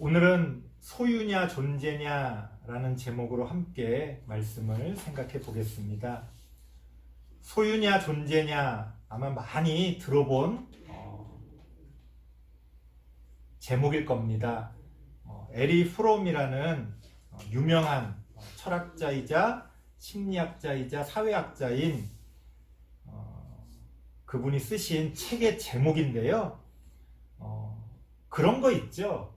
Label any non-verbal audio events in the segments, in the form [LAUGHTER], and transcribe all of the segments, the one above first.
오늘은 소유냐 존재냐라는 제목으로 함께 말씀을 생각해 보겠습니다. 소유냐 존재냐 아마 많이 들어본 어, 제목일 겁니다. 어, 에리 프롬이라는 어, 유명한 어, 철학자이자 심리학자이자 사회학자인 어, 그분이 쓰신 책의 제목인데요. 어, 그런 거 있죠.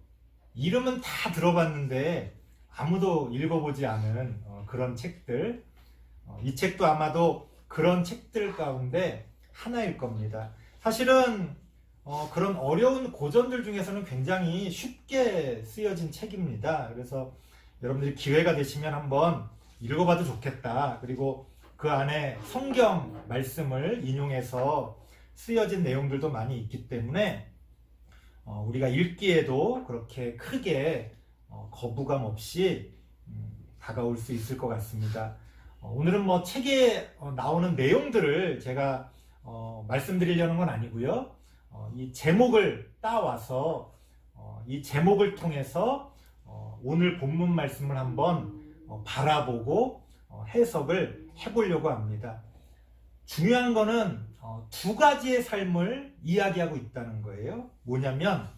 이름은 다 들어봤는데 아무도 읽어보지 않은 어, 그런 책들. 어, 이 책도 아마도 그런 책들 가운데 하나일 겁니다. 사실은 어, 그런 어려운 고전들 중에서는 굉장히 쉽게 쓰여진 책입니다. 그래서 여러분들이 기회가 되시면 한번 읽어봐도 좋겠다. 그리고 그 안에 성경 말씀을 인용해서 쓰여진 내용들도 많이 있기 때문에 어, 우리가 읽기에도 그렇게 크게 어, 거부감 없이 음, 다가올 수 있을 것 같습니다. 어, 오늘은 뭐 책에 어, 나오는 내용들을 제가 어, 말씀드리려는 건 아니고요. 어, 이 제목을 따와서 어, 이 제목을 통해서 어, 오늘 본문 말씀을 한번 어, 바라보고 어, 해석을 해보려고 합니다. 중요한 거는 어, 두 가지의 삶을 이야기하고 있다는 거예요. 뭐냐면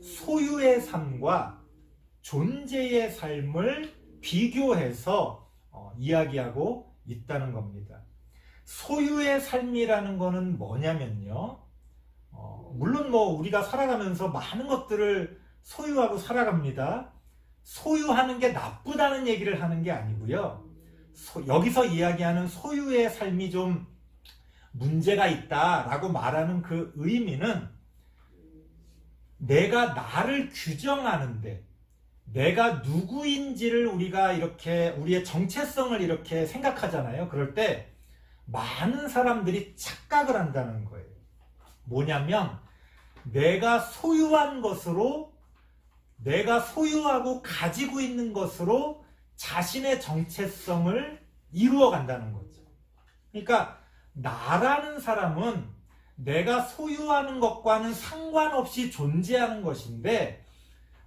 소유의 삶과 존재의 삶을 비교해서 어, 이야기하고 있다는 겁니다. 소유의 삶이라는 거는 뭐냐면요. 어, 물론 뭐 우리가 살아가면서 많은 것들을 소유하고 살아갑니다. 소유하는 게 나쁘다는 얘기를 하는 게 아니고요. 소- 여기서 이야기하는 소유의 삶이 좀 문제가 있다라고 말하는 그 의미는 내가 나를 규정하는데 내가 누구인지를 우리가 이렇게 우리의 정체성을 이렇게 생각하잖아요. 그럴 때 많은 사람들이 착각을 한다는 거예요. 뭐냐면 내가 소유한 것으로 내가 소유하고 가지고 있는 것으로 자신의 정체성을 이루어 간다는 거죠. 그러니까 나라는 사람은 내가 소유하는 것과는 상관없이 존재하는 것인데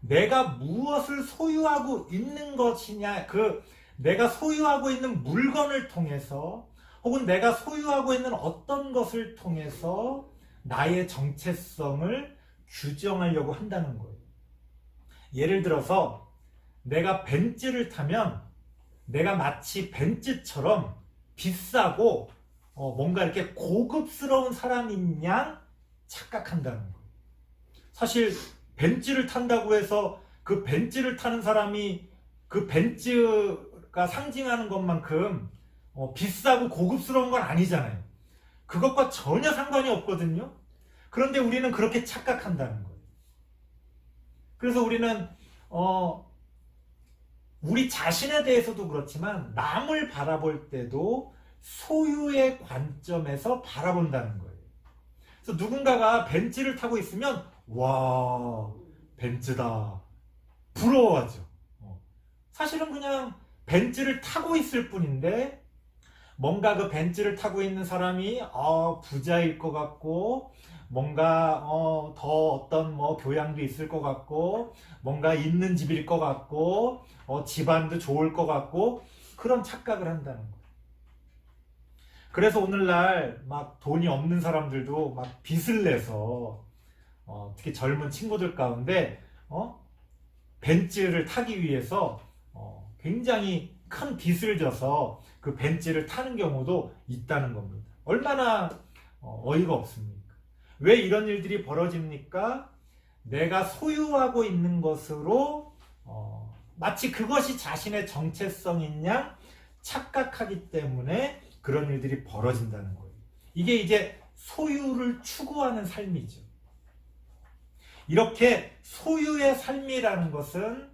내가 무엇을 소유하고 있는 것이냐 그 내가 소유하고 있는 물건을 통해서 혹은 내가 소유하고 있는 어떤 것을 통해서 나의 정체성을 규정하려고 한다는 거예요. 예를 들어서 내가 벤츠를 타면 내가 마치 벤츠처럼 비싸고 어, 뭔가 이렇게 고급스러운 사람인 양 착각한다는 거예요. 사실 벤츠를 탄다고 해서 그 벤츠를 타는 사람이 그 벤츠가 상징하는 것만큼 어, 비싸고 고급스러운 건 아니잖아요. 그것과 전혀 상관이 없거든요. 그런데 우리는 그렇게 착각한다는 거예요. 그래서 우리는 어, 우리 자신에 대해서도 그렇지만 남을 바라볼 때도 소유의 관점에서 바라본다는 거예요. 그래서 누군가가 벤츠를 타고 있으면 와 벤츠다 부러워하죠. 어. 사실은 그냥 벤츠를 타고 있을 뿐인데 뭔가 그 벤츠를 타고 있는 사람이 어, 부자일 것 같고 뭔가 어, 더 어떤 뭐 교양도 있을 것 같고 뭔가 있는 집일 것 같고 어, 집안도 좋을 것 같고 그런 착각을 한다는 거예요. 그래서 오늘날 막 돈이 없는 사람들도 막 빚을 내서 어, 특히 젊은 친구들 가운데 어? 벤츠를 타기 위해서 어, 굉장히 큰 빚을 져서 그 벤츠를 타는 경우도 있다는 겁니다. 얼마나 어, 어이가 없습니까? 왜 이런 일들이 벌어집니까? 내가 소유하고 있는 것으로 어, 마치 그것이 자신의 정체성인 양 착각하기 때문에 그런 일들이 벌어진다는 거예요. 이게 이제 소유를 추구하는 삶이죠. 이렇게 소유의 삶이라는 것은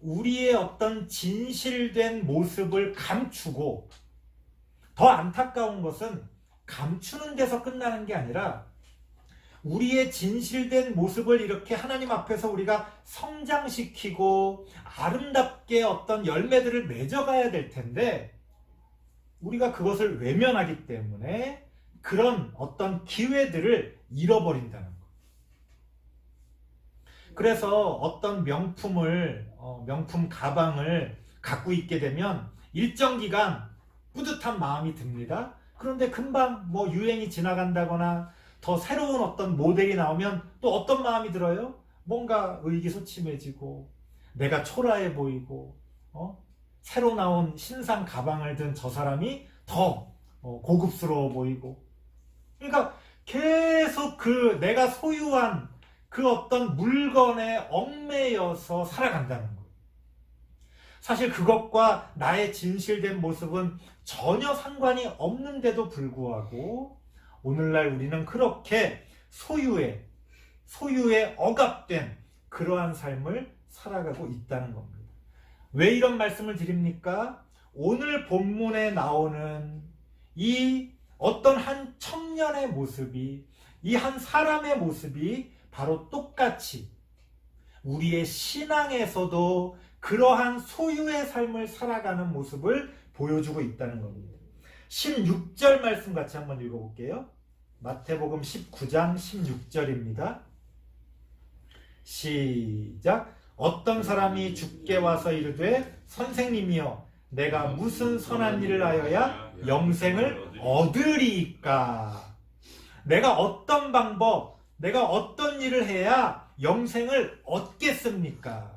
우리의 어떤 진실된 모습을 감추고 더 안타까운 것은 감추는 데서 끝나는 게 아니라 우리의 진실된 모습을 이렇게 하나님 앞에서 우리가 성장시키고 아름답게 어떤 열매들을 맺어가야 될 텐데 우리가 그것을 외면하기 때문에 그런 어떤 기회들을 잃어버린다는 거. 그래서 어떤 명품을 어, 명품 가방을 갖고 있게 되면 일정 기간 뿌듯한 마음이 듭니다. 그런데 금방 뭐 유행이 지나간다거나 더 새로운 어떤 모델이 나오면 또 어떤 마음이 들어요? 뭔가 의기소침해지고 내가 초라해 보이고 어? 새로 나온 신상 가방을 든 저 사람이 더 어, 고급스러워 보이고 그러니까 계속 그 내가 소유한 그 어떤 물건에 얽매여서 살아간다는 거예요. 사실 그것과 나의 진실된 모습은 전혀 상관이 없는데도 불구하고 오늘날 우리는 그렇게 소유에 소유에 억압된 그러한 삶을 살아가고 있다는 겁니다. 왜 이런 말씀을 드립니까? 오늘 본문에 나오는 이 어떤 한 청년의 모습이 이 한 사람의 모습이 바로 똑같이 우리의 신앙에서도 그러한 소유의 삶을 살아가는 모습을 보여주고 있다는 겁니다. 16절 말씀 같이 한번 읽어볼게요. 마태복음 19장 16절입니다. 시작. 어떤 사람이 죽게 와서 이르되 선생님이여 내가 무슨 선한 일을 하여야 영생을 얻으리까? 내가 어떤 방법, 내가 어떤 일을 해야 영생을 얻겠습니까?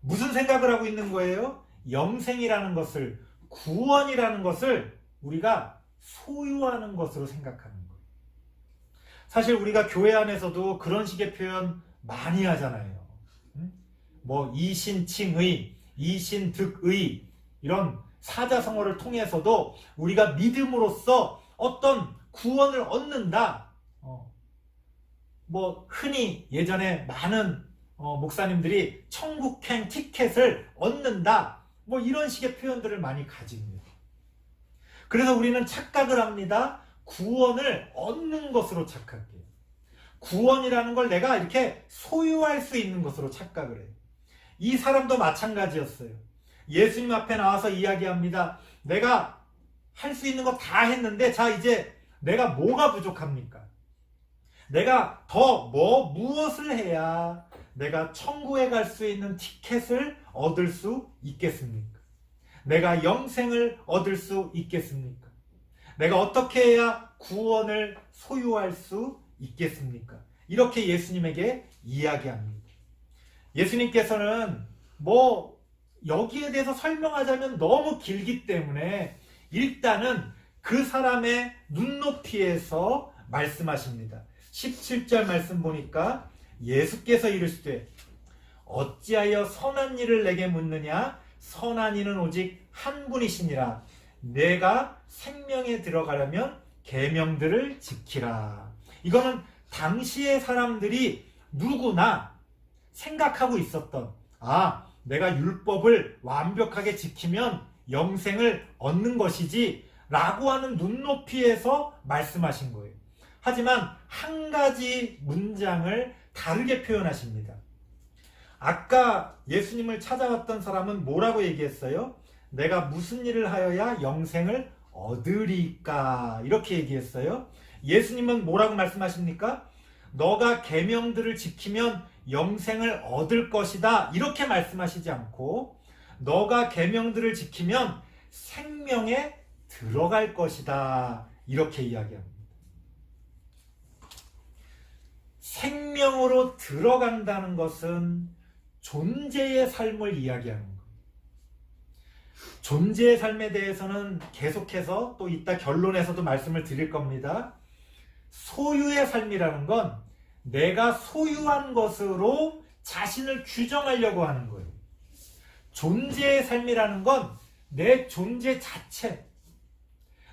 무슨 생각을 하고 있는 거예요? 영생이라는 것을, 구원이라는 것을 우리가 소유하는 것으로 생각하는 거예요. 사실 우리가 교회 안에서도 그런 식의 표현 많이 하잖아요. 음? 뭐 이신칭의, 이신득의 이런 사자성어를 통해서도 우리가 믿음으로써 어떤 구원을 얻는다. 어, 뭐 흔히 예전에 많은 어, 목사님들이 천국행 티켓을 얻는다. 뭐 이런 식의 표현들을 많이 가집니다. 그래서 우리는 착각을 합니다. 구원을 얻는 것으로 착각해요. 구원이라는 걸 내가 이렇게 소유할 수 있는 것으로 착각을 해요. 이 사람도 마찬가지였어요. 예수님 앞에 나와서 이야기합니다. 내가 할 수 있는 거 다 했는데, 자, 이제 내가 뭐가 부족합니까? 내가 더 뭐, 무엇을 해야 내가 천국에 갈 수 있는 티켓을 얻을 수 있겠습니까? 내가 영생을 얻을 수 있겠습니까? 내가 어떻게 해야 구원을 소유할 수 있겠습니까? 이렇게 예수님에게 이야기합니다. 예수님께서는 뭐 여기에 대해서 설명하자면 너무 길기 때문에 일단은 그 사람의 눈높이에서 말씀하십니다. 17절 말씀 보니까 예수께서 이르시되 어찌하여 선한 일을 내게 묻느냐? 선한 이는 오직 한 분이시니라. 내가 생명에 들어가려면 계명들을 지키라. 이거는 당시의 사람들이 누구나 생각하고 있었던 아 내가 율법을 완벽하게 지키면 영생을 얻는 것이지 라고 하는 눈높이에서 말씀하신 거예요. 하지만 한 가지 문장을 다르게 표현하십니다. 아까 예수님을 찾아왔던 사람은 뭐라고 얘기했어요? 내가 무슨 일을 하여야 영생을 얻으리까? 이렇게 얘기했어요. 예수님은 뭐라고 말씀하십니까? 너가 계명들을 지키면 영생을 얻을 것이다. 이렇게 말씀하시지 않고 너가 계명들을 지키면 생명에 들어갈 것이다. 이렇게 이야기합니다. 생명으로 들어간다는 것은 존재의 삶을 이야기하는 거예요. 존재의 삶에 대해서는 계속해서 또 이따 결론에서도 말씀을 드릴 겁니다. 소유의 삶이라는 건 내가 소유한 것으로 자신을 규정하려고 하는 거예요. 존재의 삶이라는 건 내 존재 자체,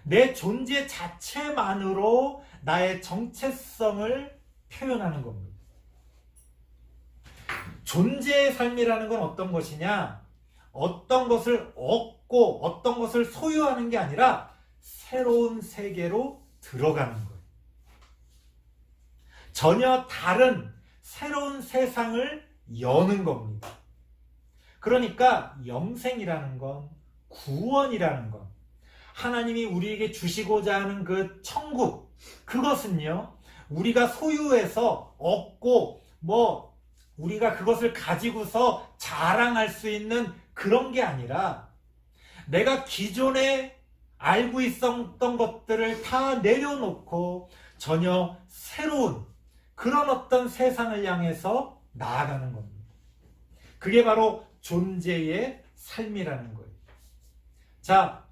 내 존재 자체만으로 나의 정체성을 표현하는 겁니다. 존재의 삶이라는 건 어떤 것이냐? 어떤 것을 얻고 어떤 것을 소유하는 게 아니라 새로운 세계로 들어가는 거예요. 전혀 다른 새로운 세상을 여는 겁니다. 그러니까 영생이라는 건 구원이라는 건 하나님이 우리에게 주시고자 하는 그 천국 그것은요 우리가 소유해서 얻고 뭐 우리가 그것을 가지고서 자랑할 수 있는 그런 게 아니라 내가 기존에 알고 있었던 것들을 다 내려놓고 전혀 새로운 그런 어떤 세상을 향해서 나아가는 겁니다. 그게 바로 존재의 삶이라는 거예요. 자,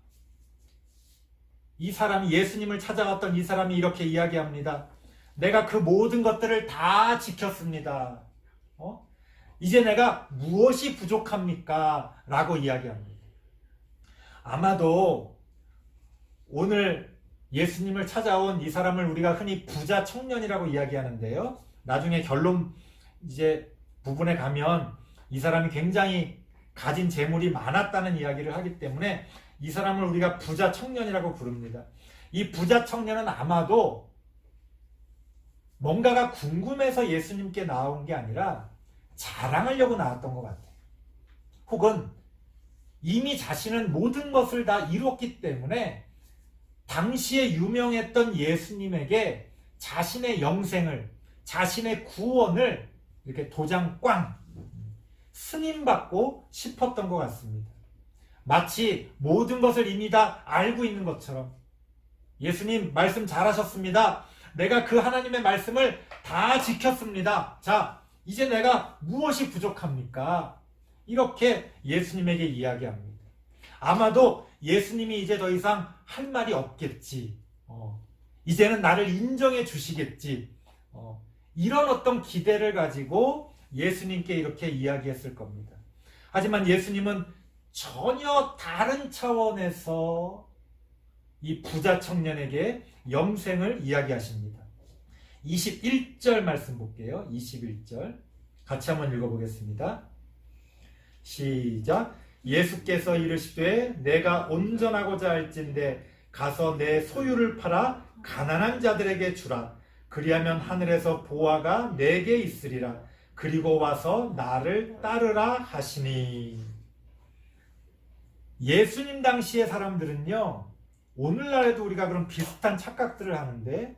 이 사람이 예수님을 찾아갔던 이 사람이 이렇게 이야기합니다. 내가 그 모든 것들을 다 지켰습니다. 어? 이제 내가 무엇이 부족합니까? 라고 이야기합니다. 아마도 오늘 예수님을 찾아온 이 사람을 우리가 흔히 부자 청년이라고 이야기하는데요. 나중에 결론 이제 부분에 가면 이 사람이 굉장히 가진 재물이 많았다는 이야기를 하기 때문에 이 사람을 우리가 부자 청년이라고 부릅니다. 이 부자 청년은 아마도 뭔가가 궁금해서 예수님께 나온 게 아니라 자랑하려고 나왔던 것 같아요. 혹은 이미 자신은 모든 것을 다 이뤘기 때문에 당시에 유명했던 예수님에게 자신의 영생을, 자신의 구원을 이렇게 도장 꽝 승인받고 싶었던 것 같습니다. 마치 모든 것을 이미 다 알고 있는 것처럼 예수님 말씀 잘하셨습니다. 내가 그 하나님의 말씀을 다 지켰습니다. 자, 이제 내가 무엇이 부족합니까? 이렇게 예수님에게 이야기합니다. 아마도 예수님이 이제 더 이상 할 말이 없겠지. 어, 이제는 나를 인정해 주시겠지. 어, 이런 어떤 기대를 가지고 예수님께 이렇게 이야기했을 겁니다. 하지만 예수님은 전혀 다른 차원에서 이 부자 청년에게 영생을 이야기하십니다. 21절 말씀 볼게요. 21절. 같이 한번 읽어보겠습니다. 시작. 예수께서 이르시되 내가 온전하고자 할진대 가서 내 소유를 팔아 가난한 자들에게 주라. 그리하면 하늘에서 보화가 내게 있으리라. 그리고 와서 나를 따르라 하시니. 예수님 당시의 사람들은요, 오늘날에도 우리가 그런 비슷한 착각들을 하는데,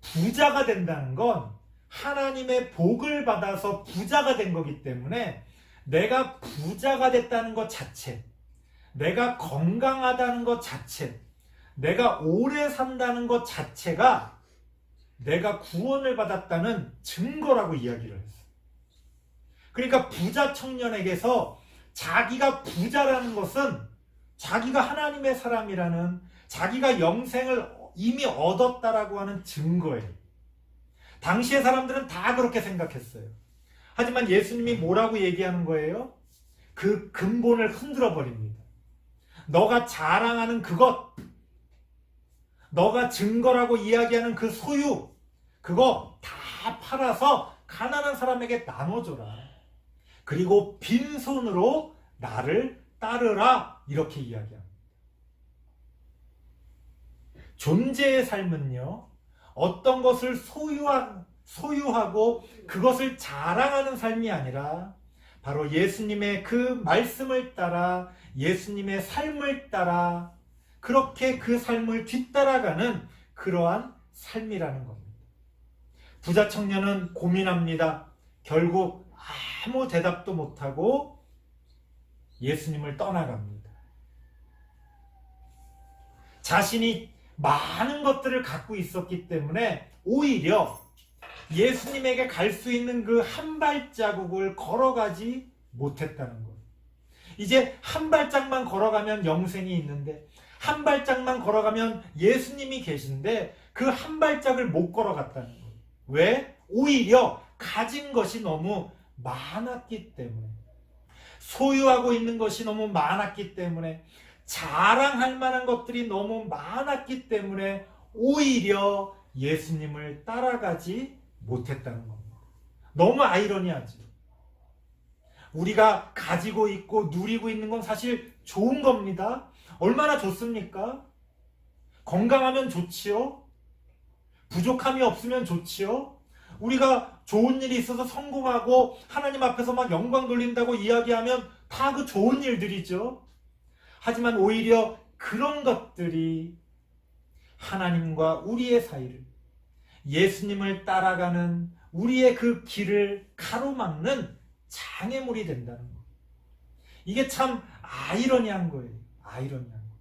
부자가 된다는 건 하나님의 복을 받아서 부자가 된 거기 때문에 내가 부자가 됐다는 것 자체, 내가 건강하다는 것 자체, 내가 오래 산다는 것 자체가 내가 구원을 받았다는 증거라고 이야기를 했어요. 그러니까 부자 청년에게서 자기가 부자라는 것은 자기가 하나님의 사람이라는 자기가 영생을 이미 얻었다라고 하는 증거예요. 당시의 사람들은 다 그렇게 생각했어요. 하지만 예수님이 뭐라고 얘기하는 거예요? 그 근본을 흔들어 버립니다. 너가 자랑하는 그것, 너가 증거라고 이야기하는 그 소유, 그거 다 팔아서 가난한 사람에게 나눠줘라. 그리고 빈손으로 나를 따르라. 이렇게 이야기합니다. 존재의 삶은요, 어떤 것을 소유하, 소유하고 그것을 자랑하는 삶이 아니라 바로 예수님의 그 말씀을 따라 예수님의 삶을 따라 그렇게 그 삶을 뒤따라가는 그러한 삶이라는 겁니다. 부자 청년은 고민합니다. 결국 아무 대답도 못하고 예수님을 떠나갑니다. 자신이 많은 것들을 갖고 있었기 때문에 오히려 예수님에게 갈 수 있는 그 한 발자국을 걸어가지 못했다는 거예요. 이제 한 발짝만 걸어가면 영생이 있는데 한 발짝만 걸어가면 예수님이 계신데 그 한 발짝을 못 걸어갔다는 거예요. 왜? 오히려 가진 것이 너무 많았기 때문에 소유하고 있는 것이 너무 많았기 때문에 자랑할 만한 것들이 너무 많았기 때문에 오히려 예수님을 따라가지 못했다는 겁니다. 너무 아이러니하죠. 우리가 가지고 있고 누리고 있는 건 사실 좋은 겁니다. 얼마나 좋습니까? 건강하면 좋지요. 부족함이 없으면 좋지요. 우리가 좋은 일이 있어서 성공하고 하나님 앞에서 막 영광 돌린다고 이야기하면 다 그 좋은 일들이죠. 하지만 오히려 그런 것들이 하나님과 우리의 사이를 예수님을 따라가는 우리의 그 길을 가로막는 장애물이 된다는 거. 이게 참 아이러니한 거예요. 아이러니한 거.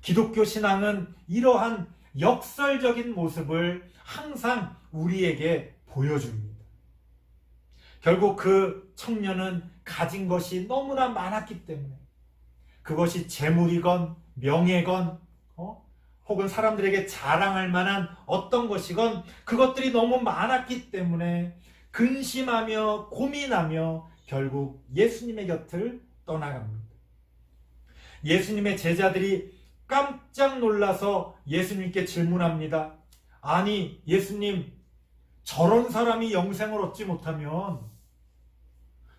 기독교 신앙은 이러한 역설적인 모습을 항상 우리에게 보여줍니다. 결국 그 청년은 가진 것이 너무나 많았기 때문에 그것이 재물이건 명예건 어? 혹은 사람들에게 자랑할 만한 어떤 것이건 그것들이 너무 많았기 때문에 근심하며 고민하며 결국 예수님의 곁을 떠나갑니다. 예수님의 제자들이 깜짝 놀라서 예수님께 질문합니다. 아니, 예수님, 저런 사람이 영생을 얻지 못하면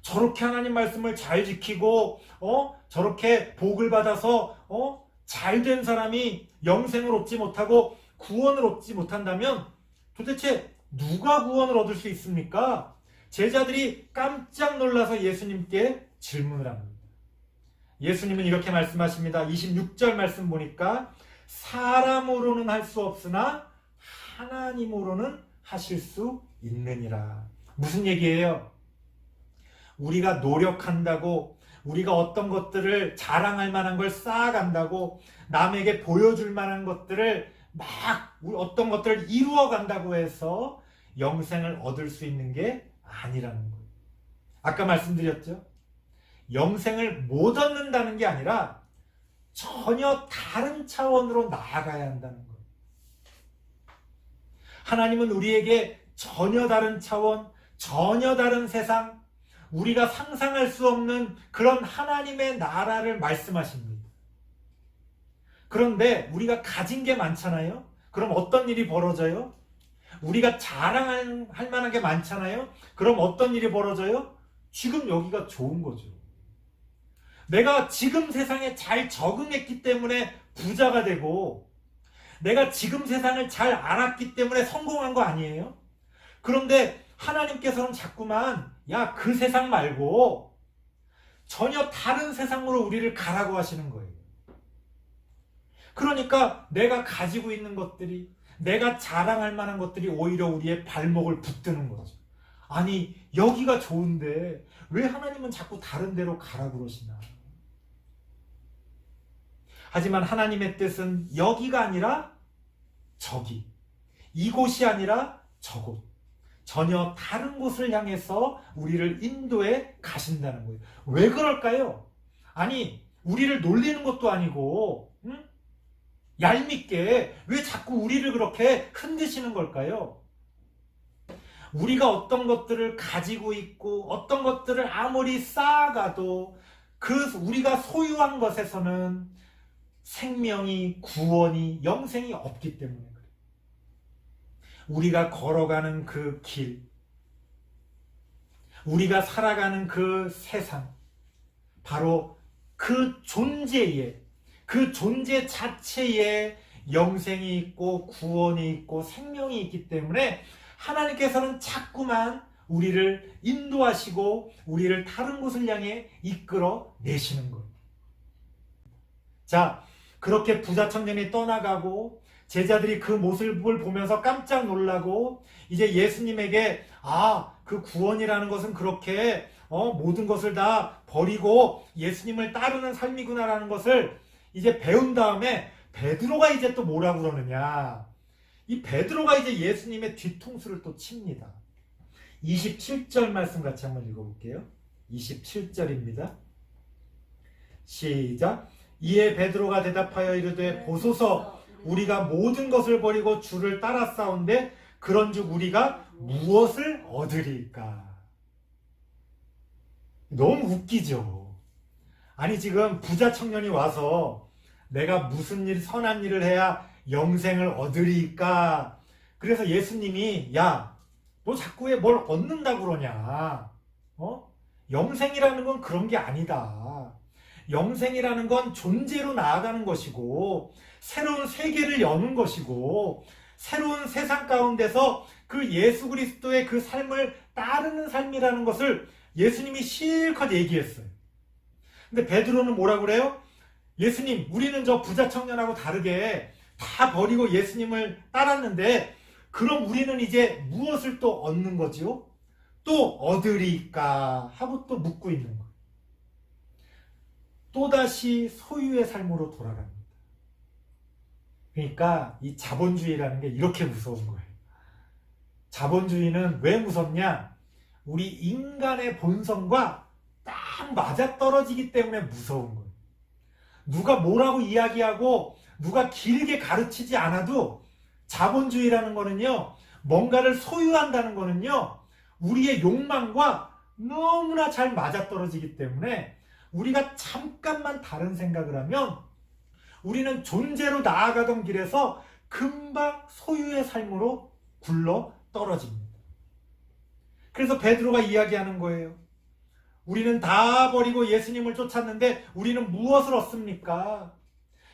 저렇게 하나님 말씀을 잘 지키고, 어? 저렇게 복을 받아서, 어? 잘 된 사람이 영생을 얻지 못하고 구원을 얻지 못한다면 도대체 누가 구원을 얻을 수 있습니까? 제자들이 깜짝 놀라서 예수님께 질문을 합니다. 예수님은 이렇게 말씀하십니다. 26절 말씀 보니까 사람으로는 할 수 없으나 하나님으로는 하실 수 있느니라. 무슨 얘기예요? 우리가 노력한다고 우리가 어떤 것들을 자랑할 만한 걸 쌓아간다고 남에게 보여줄 만한 것들을 막 어떤 것들을 이루어 간다고 해서 영생을 얻을 수 있는 게 아니라는 거예요. 아까 말씀드렸죠? 영생을 못 얻는다는 게 아니라 전혀 다른 차원으로 나아가야 한다는 거예요. 하나님은 우리에게 전혀 다른 차원, 전혀 다른 세상, 우리가 상상할 수 없는 그런 하나님의 나라를 말씀하십니다. 그런데 우리가 가진 게 많잖아요? 그럼 어떤 일이 벌어져요? 우리가 자랑할 만한 게 많잖아요? 그럼 어떤 일이 벌어져요? 지금 여기가 좋은 거죠. 내가 지금 세상에 잘 적응했기 때문에 부자가 되고, 내가 지금 세상을 잘 알았기 때문에 성공한 거 아니에요? 그런데 하나님께서는 자꾸만, 야, 그 세상 말고, 전혀 다른 세상으로 우리를 가라고 하시는 거예요. 그러니까 내가 가지고 있는 것들이, 내가 자랑할 만한 것들이 오히려 우리의 발목을 붙드는 거죠. 아니, 여기가 좋은데, 왜 하나님은 자꾸 다른 데로 가라 그러시나? 하지만 하나님의 뜻은 여기가 아니라 저기, 이곳이 아니라 저곳, 전혀 다른 곳을 향해서 우리를 인도해 가신다는 거예요. 왜 그럴까요? 아니, 우리를 놀리는 것도 아니고, 응? 얄밉게 왜 자꾸 우리를 그렇게 흔드시는 걸까요? 우리가 어떤 것들을 가지고 있고 어떤 것들을 아무리 쌓아가도 그 우리가 소유한 것에서는 생명이 구원이 영생이 없기 때문에. 우리가 걸어가는 그 길, 우리가 살아가는 그 세상, 바로 그 존재에 그 존재 자체에 영생이 있고 구원이 있고 생명이 있기 때문에 하나님께서는 자꾸만 우리를 인도하시고 우리를 다른 곳을 향해 이끌어 내시는 거예요. 자, 그렇게 부자 청년이 떠나가고 제자들이 그 모습을 보면서 깜짝 놀라고 이제 예수님에게 아, 그 구원이라는 것은 그렇게 어, 모든 것을 다 버리고 예수님을 따르는 삶이구나라는 것을 이제 배운 다음에 베드로가 이제 또 뭐라고 그러느냐. 이 베드로가 이제 예수님의 뒤통수를 또 칩니다. 27절 말씀 같이 한번 읽어볼게요. 27절입니다. 시작. 이에 베드로가 대답하여 이르되 보소서 우리가 모든 것을 버리고 주를 따라 싸운데 그런즉 우리가 무엇을 얻으리까? 너무 웃기죠. 아니 지금 부자 청년이 와서 내가 무슨 일 선한 일을 해야 영생을 얻으리까? 그래서 예수님이 야, 너 자꾸 왜 뭘 얻는다 그러냐? 어? 영생이라는 건 그런 게 아니다. 영생이라는 건 존재로 나아가는 것이고 새로운 세계를 여는 것이고 새로운 세상 가운데서 그 예수 그리스도의 그 삶을 따르는 삶이라는 것을 예수님이 실컷 얘기했어요. 근데 베드로는 뭐라 그래요? 예수님, 우리는 저 부자 청년하고 다르게 다 버리고 예수님을 따랐는데 그럼 우리는 이제 무엇을 또 얻는 거지요? 또 얻으리까 하고 또 묻고 있는 거예요. 또다시 소유의 삶으로 돌아갑니다. 그러니까 이 자본주의라는 게 이렇게 무서운 거예요. 자본주의는 왜 무섭냐? 우리 인간의 본성과 딱 맞아떨어지기 때문에 무서운 거예요. 누가 뭐라고 이야기하고 누가 길게 가르치지 않아도 자본주의라는 거는요, 뭔가를 소유한다는 거는요, 우리의 욕망과 너무나 잘 맞아떨어지기 때문에 우리가 잠깐만 다른 생각을 하면 우리는 존재로 나아가던 길에서 금방 소유의 삶으로 굴러 떨어집니다. 그래서 베드로가 이야기하는 거예요. 우리는 다 버리고 예수님을 쫓았는데 우리는 무엇을 얻습니까?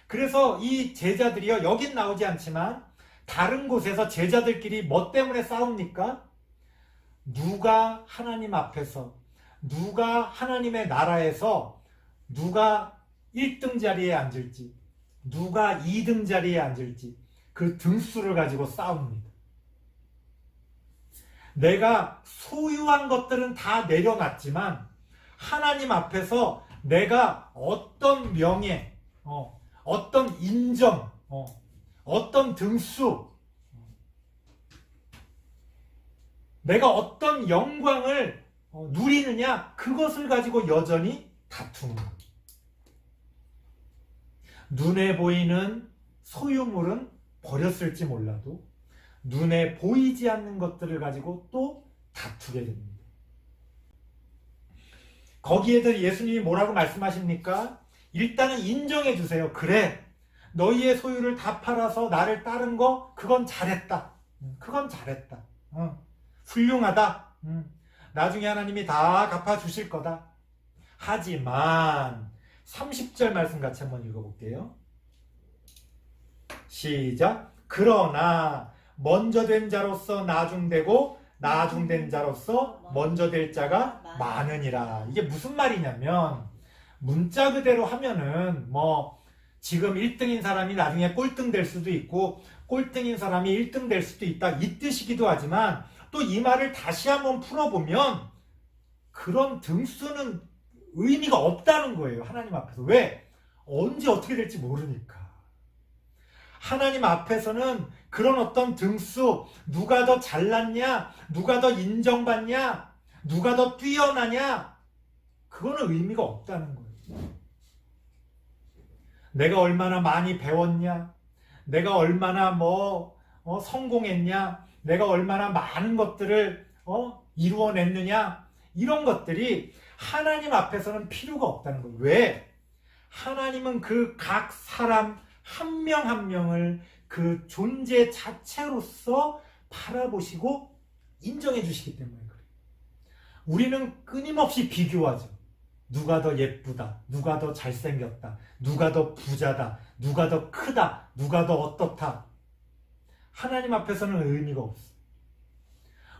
그래서 이 제자들이요, 여긴 나오지 않지만 다른 곳에서 제자들끼리 뭐 때문에 싸웁니까? 누가 하나님 앞에서, 누가 하나님의 나라에서 누가 1등 자리에 앉을지, 누가 2등 자리에 앉을지 그 등수를 가지고 싸웁니다. 내가 소유한 것들은 다 내려놨지만 하나님 앞에서 내가 어떤 명예, 어, 어떤 인정, 어, 어떤 등수, 내가 어떤 영광을 어, 누리느냐 그것을 가지고 여전히 다투는 거예요. 눈에 보이는 소유물은 버렸을지 몰라도 눈에 보이지 않는 것들을 가지고 또 다투게 됩니다. 거기에들 예수님이 뭐라고 말씀하십니까? 일단은 인정해 주세요. 그래. 너희의 소유를 다 팔아서 나를 따른 거, 그건 잘했다. 음, 그건 잘했다. 어, 훌륭하다. 음, 나중에 하나님이 다 갚아주실 거다. 하지만, 30절 말씀 같이 한번 읽어볼게요. 시작. 그러나, 먼저 된 자로서 나중되고, 나중된 자로서 먼저 될 자가 많으니라. 이게 무슨 말이냐면, 문자 그대로 하면은, 뭐, 지금 1등인 사람이 나중에 꼴등 될 수도 있고, 꼴등인 사람이 1등 될 수도 있다. 이 뜻이기도 하지만, 또 이 말을 다시 한번 풀어보면, 그런 등수는 의미가 없다는 거예요. 하나님 앞에서. 왜? 언제 어떻게 될지 모르니까. 하나님 앞에서는 그런 어떤 등수, 누가 더 잘났냐, 누가 더 인정받냐, 누가 더 뛰어나냐, 그거는 의미가 없다는 거예요. 내가 얼마나 많이 배웠냐, 내가 얼마나 뭐, 어, 성공했냐, 내가 얼마나 많은 것들을, 어, 이루어냈느냐, 이런 것들이 하나님 앞에서는 필요가 없다는 거예요. 왜? 하나님은 그 각 사람 한명한 명을 그 존재 자체로서 바라보시고 인정해 주시기 때문에 그래요. 우리는 끊임없이 비교하죠. 누가 더 예쁘다, 누가 더 잘생겼다, 누가 더 부자다, 누가 더 크다, 누가 더 어떻다. 하나님 앞에서는 의미가 없어요.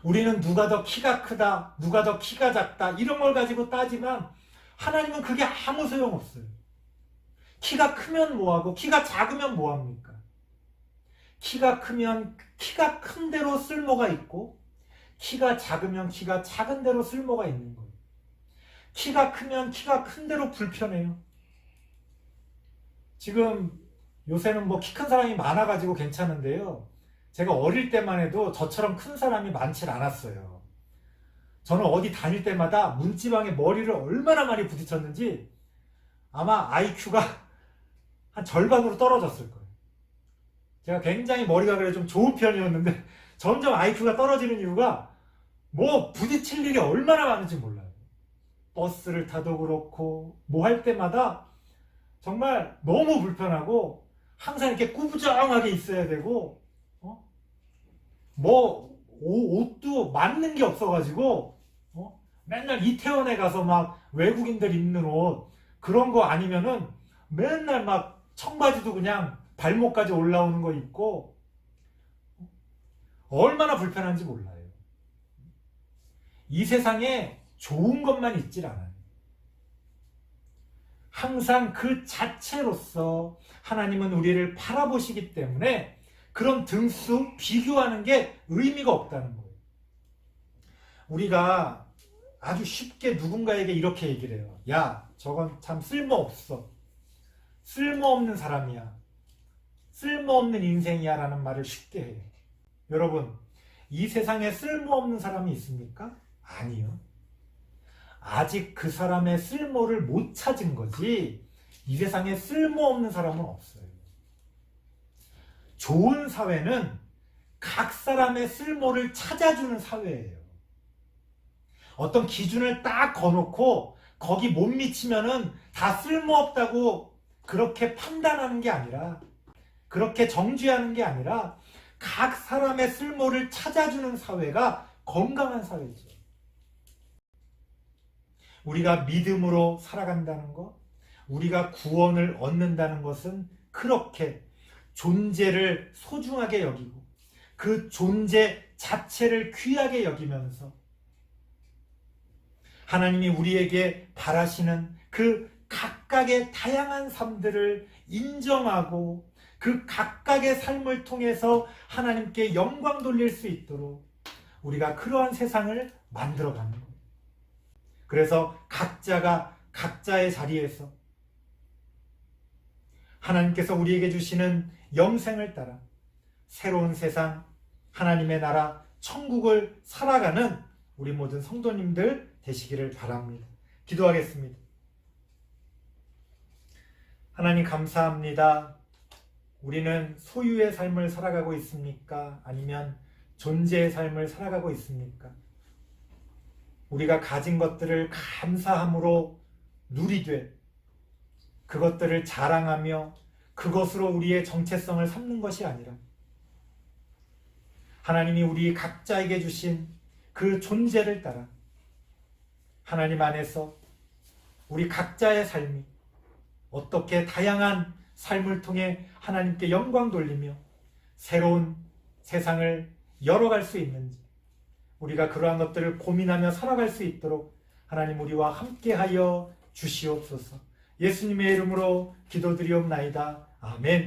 우리는 누가 더 키가 크다, 누가 더 키가 작다, 이런 걸 가지고 따지면 하나님은 그게 아무 소용 없어요. 키가 크면 뭐하고, 키가 작으면 뭐합니까? 키가 크면 키가 큰 대로 쓸모가 있고, 키가 작으면 키가 작은 대로 쓸모가 있는 거예요. 키가 크면 키가 큰 대로 불편해요. 지금 요새는 뭐 키 큰 사람이 많아가지고 괜찮은데요. 제가 어릴 때만 해도 저처럼 큰 사람이 많질 않았어요. 저는 어디 다닐 때마다 문지방에 머리를 얼마나 많이 부딪혔는지 아마 IQ가 [LAUGHS] 한 절반으로 떨어졌을 거예요. 제가 굉장히 머리가 그래 좀 좋은 편이었는데 [LAUGHS] 점점 IQ가 떨어지는 이유가 뭐 부딪힐 일이 얼마나 많은지 몰라요. 버스를 타도 그렇고 뭐 할 때마다 정말 너무 불편하고 항상 이렇게 꾸부정하게 있어야 되고 어? 뭐 옷, 도 맞는 게 없어가지고 어? 맨날 이태원에 가서 막 외국인들 입는 옷 그런 거 아니면은 맨날 막 청바지도 그냥 발목까지 올라오는 거 입고 얼마나 불편한지 몰라요. 이 세상에 좋은 것만 있질 않아요. 항상 그 자체로서 하나님은 우리를 바라보시기 때문에 그런 등수 비교하는 게 의미가 없다는 거예요. 우리가 아주 쉽게 누군가에게 이렇게 얘기를 해요. 야, 저건 참 쓸모없어. 쓸모없는 사람이야. 쓸모없는 인생이야. 라는 말을 쉽게 해요. 여러분, 이 세상에 쓸모없는 사람이 있습니까? 아니요. 아직 그 사람의 쓸모를 못 찾은 거지, 이 세상에 쓸모없는 사람은 없어요. 좋은 사회는 각 사람의 쓸모를 찾아주는 사회예요. 어떤 기준을 딱 거놓고 거기 못 미치면은 다 쓸모없다고 그렇게 판단하는 게 아니라 그렇게 정죄하는 게 아니라 각 사람의 쓸모를 찾아주는 사회가 건강한 사회죠. 우리가 믿음으로 살아간다는 것, 우리가 구원을 얻는다는 것은 그렇게 존재를 소중하게 여기고 그 존재 자체를 귀하게 여기면서 하나님이 우리에게 바라시는 그 각각의 다양한 삶들을 인정하고 그 각각의 삶을 통해서 하나님께 영광 돌릴 수 있도록 우리가 그러한 세상을 만들어 가는 거예요. 그래서 각자가 각자의 자리에서 하나님께서 우리에게 주시는 영생을 따라 새로운 세상, 하나님의 나라, 천국을 살아가는 우리 모든 성도님들 되시기를 바랍니다. 기도하겠습니다. 하나님 감사합니다. 우리는 소유의 삶을 살아가고 있습니까? 아니면 존재의 삶을 살아가고 있습니까? 우리가 가진 것들을 감사함으로 누리되 그것들을 자랑하며 그것으로 우리의 정체성을 삼는 것이 아니라 하나님이 우리 각자에게 주신 그 존재를 따라 하나님 안에서 우리 각자의 삶이 어떻게 다양한 삶을 통해 하나님께 영광 돌리며 새로운 세상을 열어갈 수 있는지 우리가 그러한 것들을 고민하며 살아갈 수 있도록 하나님 우리와 함께하여 주시옵소서. 예수님의 이름으로 기도드리옵나이다. 아멘.